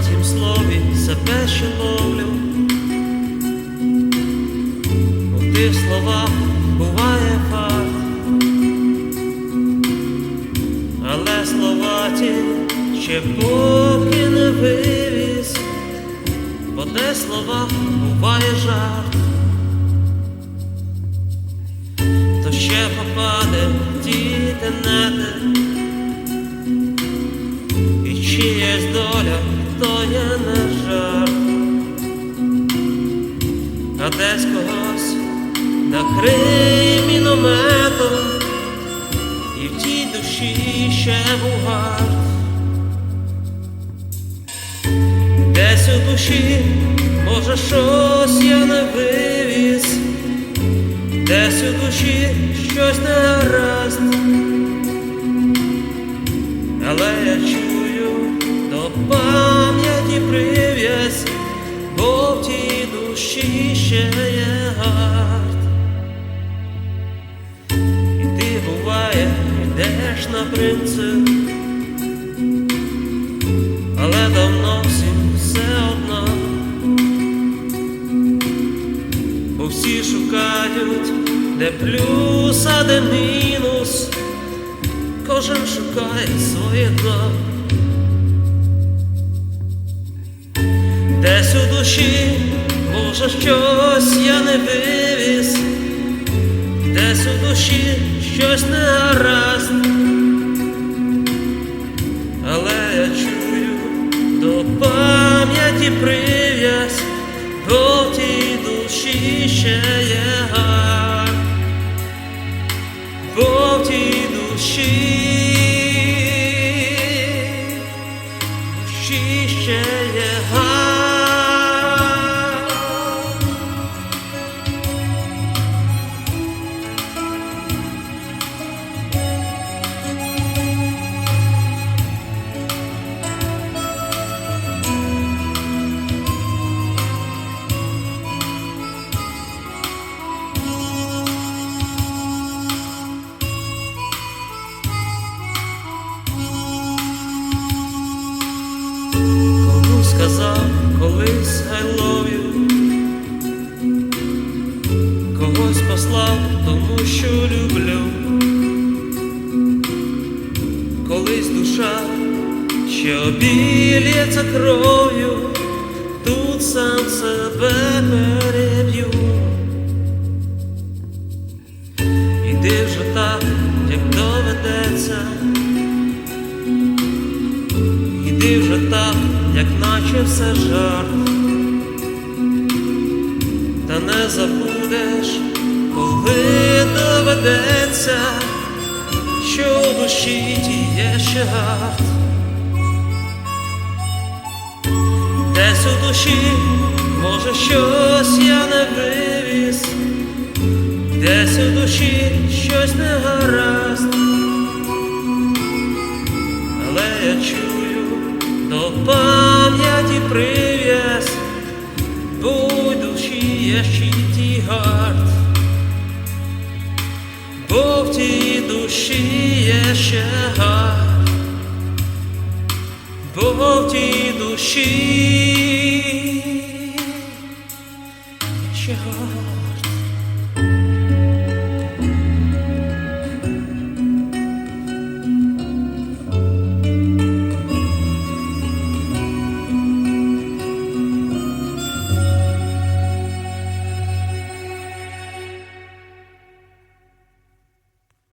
в тім слові себе ще ловлю, у тих словах буває факт, але слова ті ще поки не вивіз, бо те слова буває жарт, то ще попаде діти не те. А десь когось накриє мінометом, і в тій душі ще бугарт. Десь у душі, може, щось я не вивіз, десь у душі щось не гаразд, але я чую душі гард. І ти буває, йдеш на принцип але давно всім все одно, бо всі шукають, де плюс, а де мінус, кожен шукає своє дно. Десь у душі, може, щось я не вивіз, десь у душі щось не гаразд. Але я чую до пам'яті прив'язь, бо тій душі ще є гар, бо тій душі, душі ще є гар. Сказав колись I love you Когось послав, тому що люблю. Колись душа ще обілється кров'ю Тут сам себе переб'ю. Іди вже так, як доведеться Іди вже так, як наче все жарт, та не забудеш, коли доведеться, що в душі тіє ще гарт. Десь у душі, може, щось я не вивіз, десь у душі щось не гаразд. Але я чую до пам'яті прив'яз, будь душі є щиті гард, бо в тій душі є ще гард, бо в тій душі ще гард.